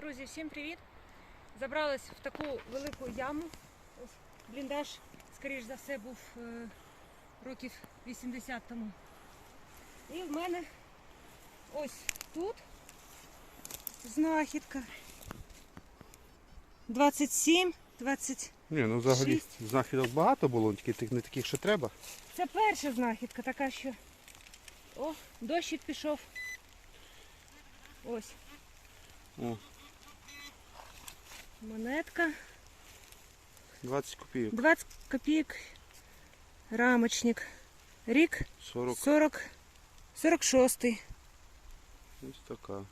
Друзі, всім привіт! Забрались в таку велику яму. Бліндаж, скоріш за все, був е, років 80 тому. І в мене ось тут знахідка. 27, 20. Ні, ну взагалі знахідок багато було, тільки не таких, що треба. Це перша знахідка, така що. О, дощик пішов. Ось О, монетка. 20 копійок, 20 копійок. Рамочник. Рік 40. 40. 46. Ось така.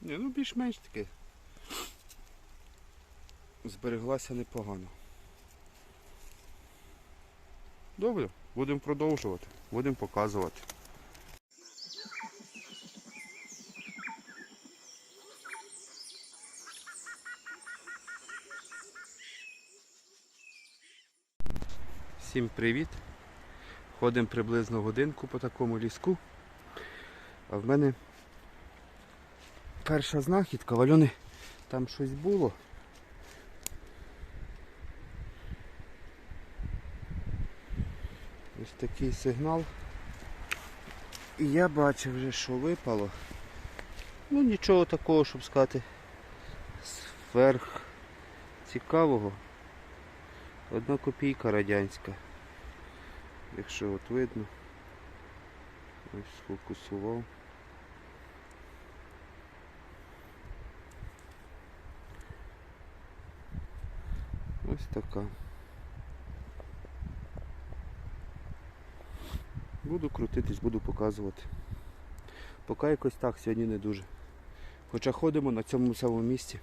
Ні, ну більш-менш таке. Збереглася непогано. Добре, будемо продовжувати, будемо показувати. Всім привіт! Ходимо приблизно годинку по такому ліску. А в мене перша знахідка, в Альони там щось було. Ось такий сигнал. І я бачив вже, що випало. Ну нічого такого, щоб сказати, зверх цікавого. Одна копійка радянська. Якщо от видно. Ось сфокусував. Ось така. Буду крутитись, буду показувати. Поки якось так, сьогодні не дуже. Хоча ходимо на цьому самому місці,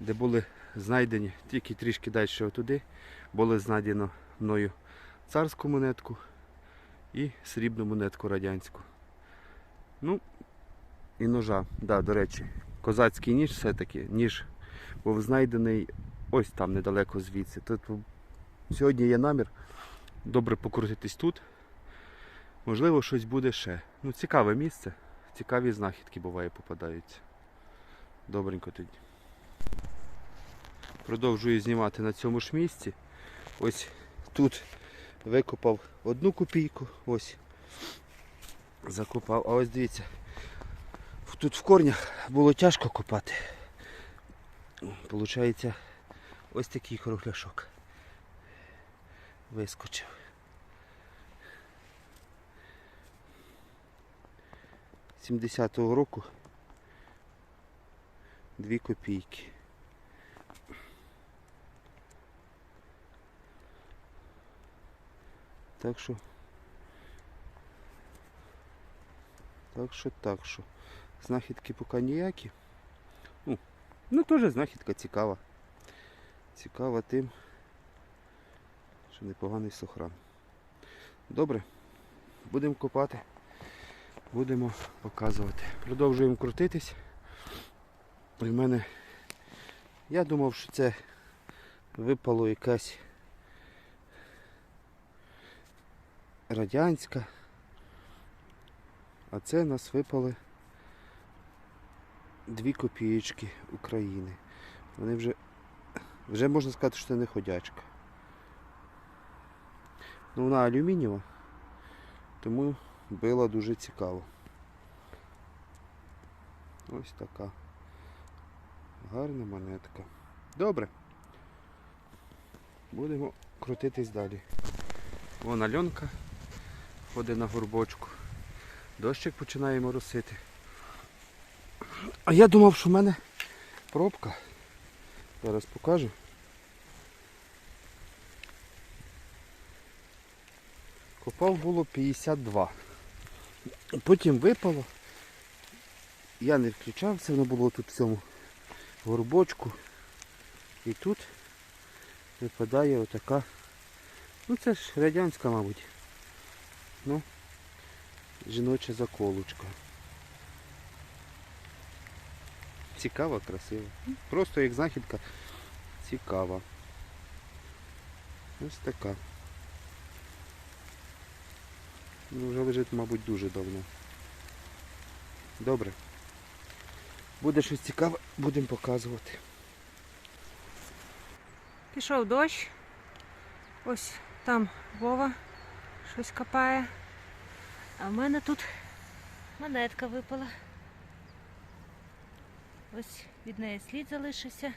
де були знайдені, тільки трішки далі отуди, було знайдено мною царську монетку і срібну монетку радянську. Ну, і ножа. Да, до речі, козацький ніж все-таки, ніж був знайдений ось там недалеко звідси. Тут сьогодні є намір добре покрутитись тут. Можливо, щось буде ще. Ну, цікаве місце, цікаві знахідки буває попадаються. Добренько тоді. Продовжую знімати на цьому ж місці. Ось тут викопав одну копійку, ось закопав. А ось дивіться, тут в корнях було тяжко копати. Получається ось такий кругляшок. Вискочив. Сімдесятого року дві копійки. Так що. Так що, так що. Знахідки поки ніякі. Ну, ну теж знахідка цікава. Цікава тим, що непоганий сохран. Добре, будемо копати, будемо показувати. Продовжуємо крутитись. І в мене я думав, що це випало якась радянська. А це нас випали дві копієчки України. Вони вже, вже можна сказати, що це не ходячка. Ну вона алюмінієва, тому била дуже цікаво. Ось така гарна монетка. Добре. Будемо крутитись далі. Вон Альонка ходить на горбочку. Дощик починає моросити. А я думав, що в мене пробка. Зараз покажу. Копав було 52. Потім випало. Я не включав, це воно було тут в цьому горбочку. І тут випадає отака. Ну це ж радянська, мабуть. Ну, жіноча заколочка. Цікава, красива. Просто як знахідка цікава. Ось така. Ну, вже лежить, мабуть, дуже давно. Добре. Буде щось цікаве, будемо показувати. Пішов дощ. Ось там Вова щось копає. А в мене тут монетка випала. Ось від неї слід залишився.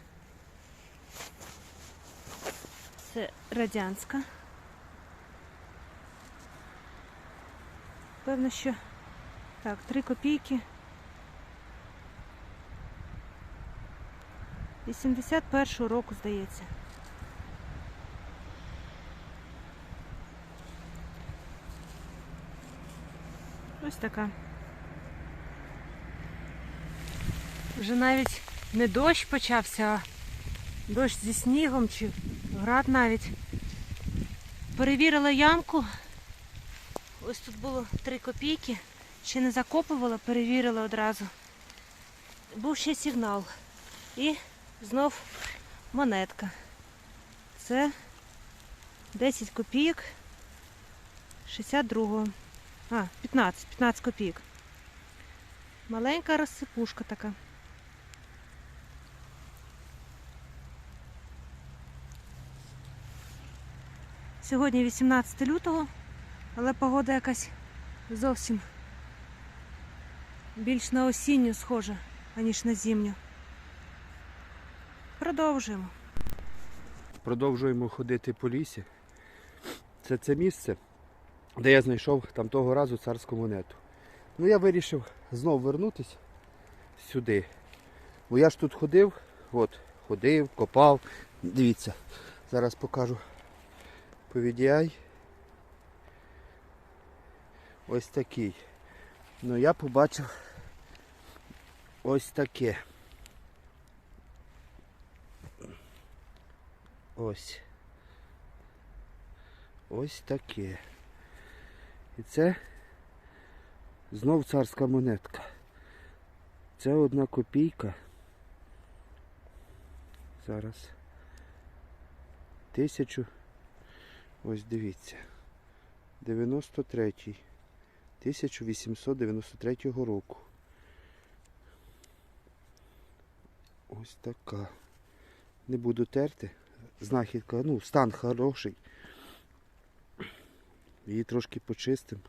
Це радянська. Певно, що так, 3 копійки. 81-го року, здається. Ось така. Вже навіть не дощ почався, а дощ зі снігом чи град навіть. Перевірила ямку. Ось тут було 3 копійки. Ще не закопувала, перевірила одразу. Був ще сигнал. І знов монетка. Це 10 копійок 62-го. А, 15, 15 копійок. Маленька розсипушка така. Сьогодні 18 лютого, але погода якась зовсім більш на осінню схожа, аніж на зимню. Продовжуємо. Продовжуємо ходити по лісі. Це це місце, де я знайшов там того разу царську монету. Ну я вирішив знов вернутися сюди. Бо я ж тут ходив, от, ходив, копав. Дивіться, зараз покажу по Ось такий. Ну я побачив ось таке. Ось. Ось таке. І це знов царська монетка. Це одна копійка. Зараз. Тисячу. Ось дивіться. 93. 1893 року. Ось така. Не буду терти. Знахідка, ну, стан хороший. Її трошки почистимо.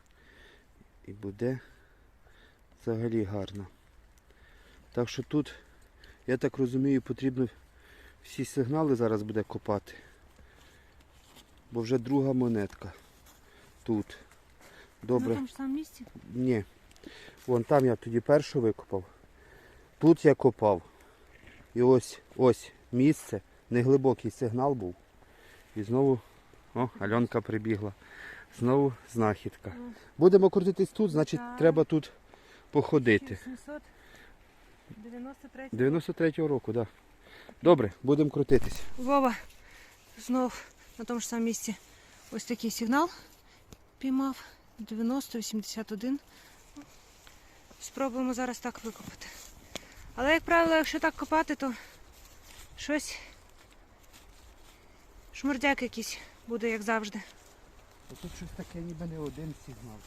І буде взагалі гарно. Так що тут, я так розумію, потрібно всі сигнали зараз буде копати. Бо вже друга монетка. Тут. Добре. На тому ж самому місці. Ні. Вон там я тоді першу викопав. Тут я копав. І ось ось місце. Неглибокий сигнал був. І знову. О, Альонка прибігла. Знову знахідка. Будемо крутитись тут, значить Так. треба тут походити. 793 93-го року, так. Да. Добре, будемо крутитись. Вова знов на тому ж самому місці ось такий сигнал піймав. 90-81. Спробуємо зараз так викопати. Але, як правило, якщо так копати, то щось шмурдяк якийсь буде, як завжди. Тут щось таке ніби не один сигнал.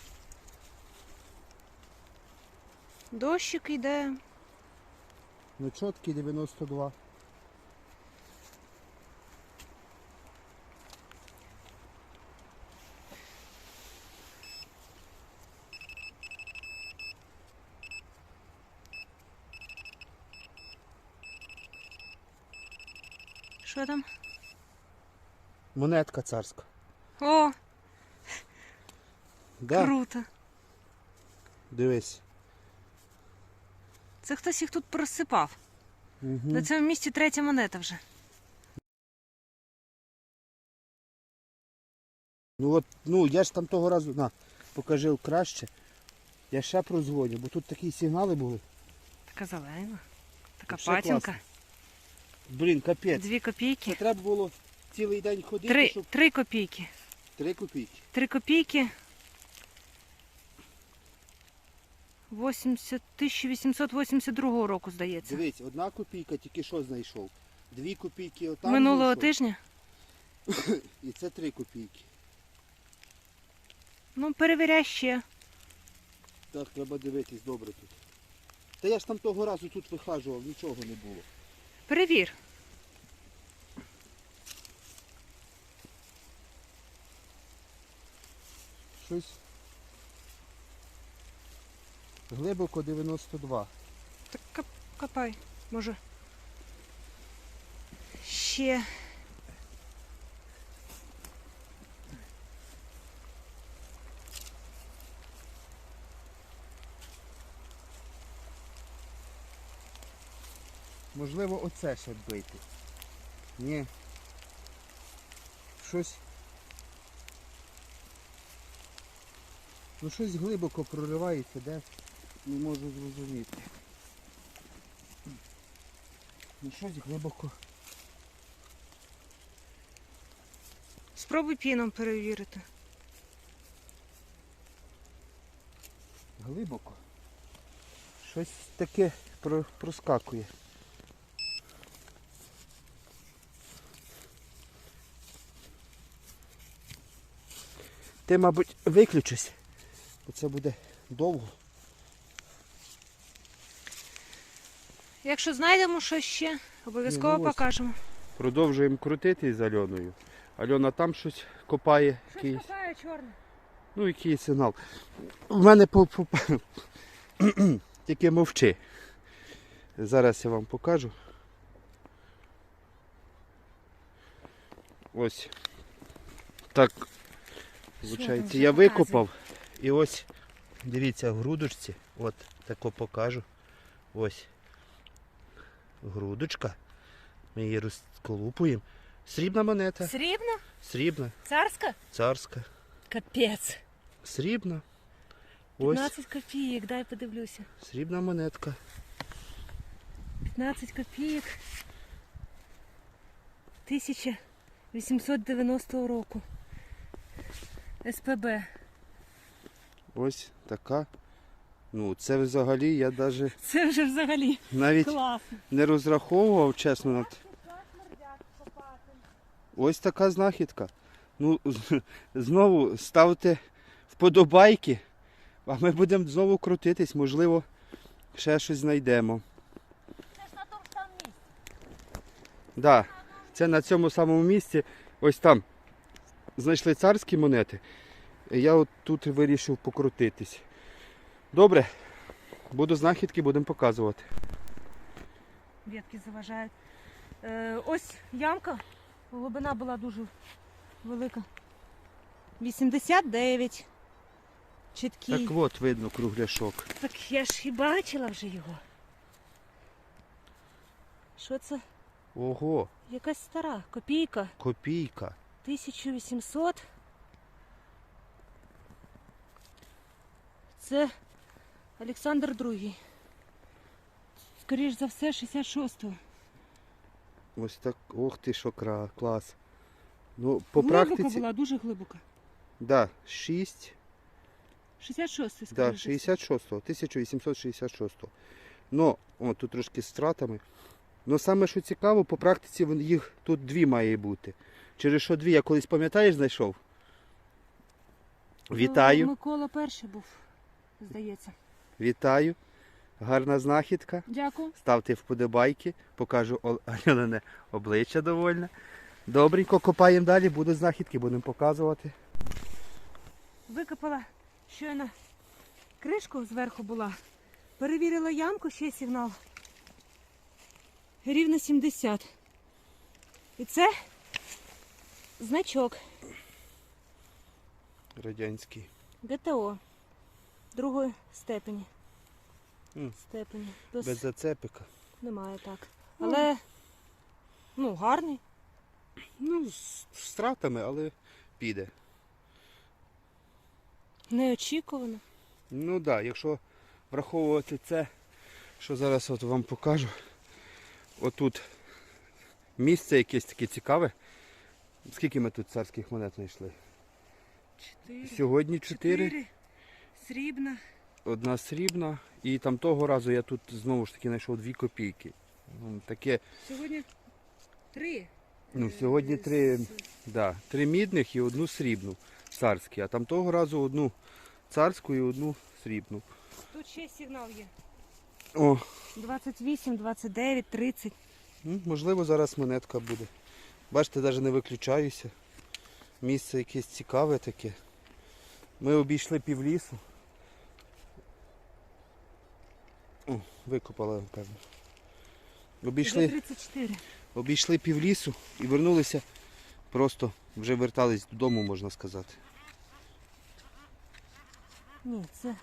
Дощик йде. Ну чіткий 92. Що там? Монетка царська. О, Да, круто! дивись. Це хтось їх тут просипав. Угу. На цьому місці третя монета вже. Ну от, ну я ж там того разу, на, покажи краще. Я ще прозвоню, бо тут такі сигнали були. Така зелена. Така Ще патінка. класно. Блін, капець. Дві копійки. Це треба було цілий день ходити, Три, щоб. три копійки. Три копійки. Три копійки. 80, 1882 року, здається. Дивись, одна копійка тільки що знайшов. Дві копійки отам. Минулого знайшов. тижня. І це три копійки. Ну, перевіряй ще. Так, треба дивитись добре тут. Та я ж там того разу тут вихажував, нічого не було. Перевір. Щось глибоко 92. Так кап- копай, може. Ще. Можливо, оце ще бити. Ні. Щось. Ну щось глибоко проривається, де не можу зрозуміти. Ну щось глибоко. Спробуй піном перевірити. Глибоко. Щось таке проскакує. Ти, мабуть, виключись, бо це буде довго. Якщо знайдемо щось ще, обов'язково ну покажемо. Продовжуємо крутити з Альоною. Альона там щось копає, Щось якийсь, копає чорне. ну який сигнал. У мене по, тільки мовчи. Зараз я вам покажу. Ось. Так, виходить, я викопав. І ось, дивіться, в грудочці, от тако покажу. Ось. Грудочка. Ми її розколупуємо. Срібна монета. Срібна? Срібна, Царська? царська. Капець. Срібна. Ось 15 копійок, дай подивлюся. срібна монетка. 15 копійок. 1890 року. СПБ. Ось така. Ну, це взагалі я навіть Це вже взагалі навіть класно. не розраховував, чесно. на т- Ось така знахідка. Ну, з- знову ставте вподобайки, а ми будемо знову крутитись, можливо, ще щось знайдемо. Це ж на тому ж там місці. Да, це на цьому самому місці. Ось там знайшли царські монети. І я от тут вирішив покрутитись. Добре, буду знахідки, будемо показувати. Ветки заважають. Е, ось ямка. Глибина була дуже велика. 89. Чіткий. Так от видно кругляшок. Так я ж і бачила вже його. Що це? Ого, Якась стара копійка. копійка. 1800. Це Олександр II. Скоріш за все, 66-го. Ось так. Ох ти, що кра, клас. Ну, по глибока практиці. була, дуже глибока. Да, 6, 66-й, скоріш. да, за все. 66, 1866. Ну, о, тут трошки з стратами. Ну саме що цікаво, по практиці вон- їх тут дві має бути. Через що дві, я колись пам'ятаєш, знайшов. Ну, Вітаю, Микола перший був, здається. Вітаю. Гарна знахідка. Дякую. Ставте вподобайки, покажу Ол- Альонине обличчя довольне. Добренько, копаємо далі, будуть знахідки, будемо показувати. Викопала щойно кришку зверху була. Перевірила ямку, ще сигнал. Рівно 70. І це значок Радянський. ГТО другої степені. Степені. Без... Без зацепика. Немає так. Але ну, гарний. Ну, з стратами, але піде. Неочікувано. Ну так, да, якщо враховувати це, що зараз от вам покажу. Отут місце якесь таке цікаве. Скільки ми тут царських монет знайшли? Чотири. Сьогодні Чотири. Срібна. одна срібна. І там того разу я тут знову ж таки знайшов дві копійки. Ну, Таке, Сьогодні три. ну Е, сьогодні три, да, три мідних і одну срібну. царські, а там того разу одну царську і одну срібну. Тут ще сигнал є. О, 28, 29, 30. ну, можливо, зараз монетка буде. Бачите, навіть не виключаюся. Місце якесь цікаве таке. Ми обійшли півлісу. О, викопали, напевно. Обійшли. 34. Обійшли півлісу і вернулися. Просто вже вертались додому, можна сказати. Ні, це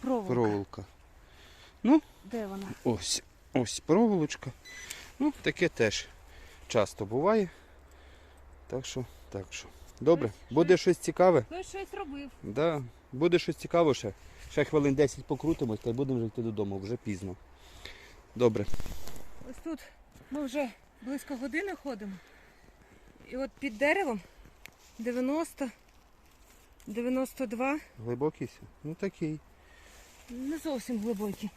проволока. Проволока. Де вона? Ось. Ось проволочка. Ну, таке теж часто буває. Так що, так що. Добре, Щось- буде щось цікаве. Хтось щось робив. Да. Буде щось цікаве ще. Ще хвилин 10 покрутимось та й будемо йти додому, вже пізно. Добре. Ось тут ми вже близько години ходимо. І от під деревом 90, 92, Глибокий? Ну такий. не зовсім глибокий.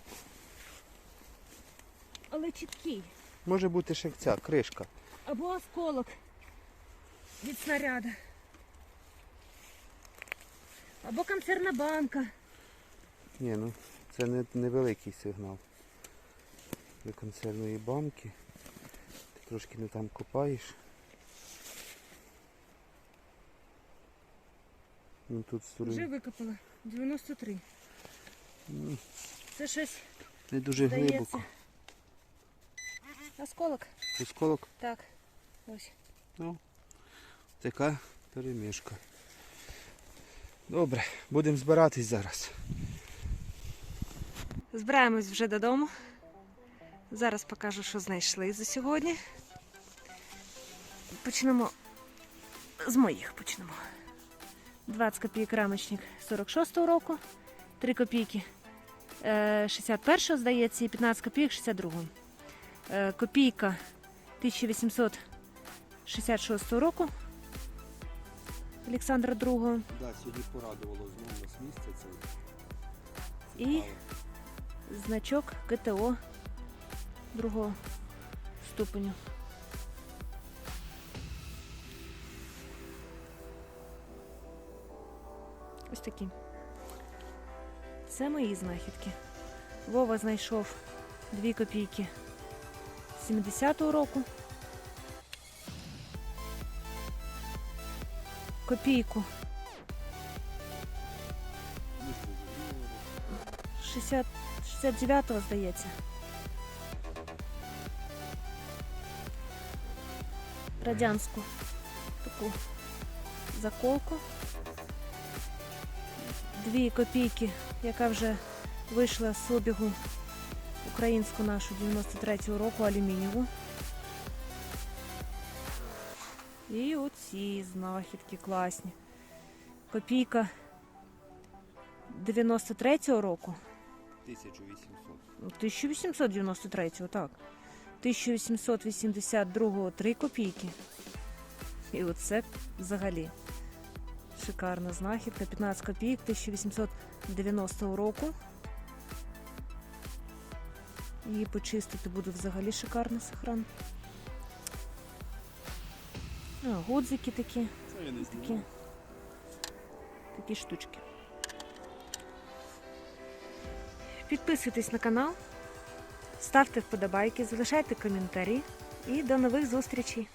Але чіткий. Може бути ще ця кришка. Або осколок від снаряда. Або консервна банка. Ні, ну це не невеликий сигнал. Для консервної банки. Ти трошки не там копаєш. Ну тут Вже сторони викопала. 93. ну, Це щось не дуже здається. глибоко. Осколок. Осколок Так. Ось. Ну, така перемішка. Добре, будемо збиратись зараз. Збираємось вже додому. Зараз покажу, що знайшли за сьогодні. Почнемо з моїх почнемо. 20 копійок рамочник 46-го року, 3 копійки е, 61-го, здається, і 15 копійок 62-го. Е, Копійка 1866 року Олександра II. Да, сьогодні порадувало знову нас місце це. І значок КТО другого ступеню. Ось такі. Це мої знахідки. Вова знайшов 2 копійки 70-го року. Копійку 60, 69-го, здається. Радянську таку заколку. Дві копійки, яка вже вийшла з обігу українську нашу 93-го року алюмінієву. І оці знахідки класні. Копійка 93-го року. 1800. 1893, так. 1882 3 копійки. І оце взагалі шикарна знахідка. 15 копійок 1890 року. Її почистити буде взагалі шикарний сохран. А, гудзики такі, Це я не такі, такі штучки. Підписуйтесь на канал, ставте вподобайки, залишайте коментарі і до нових зустрічей!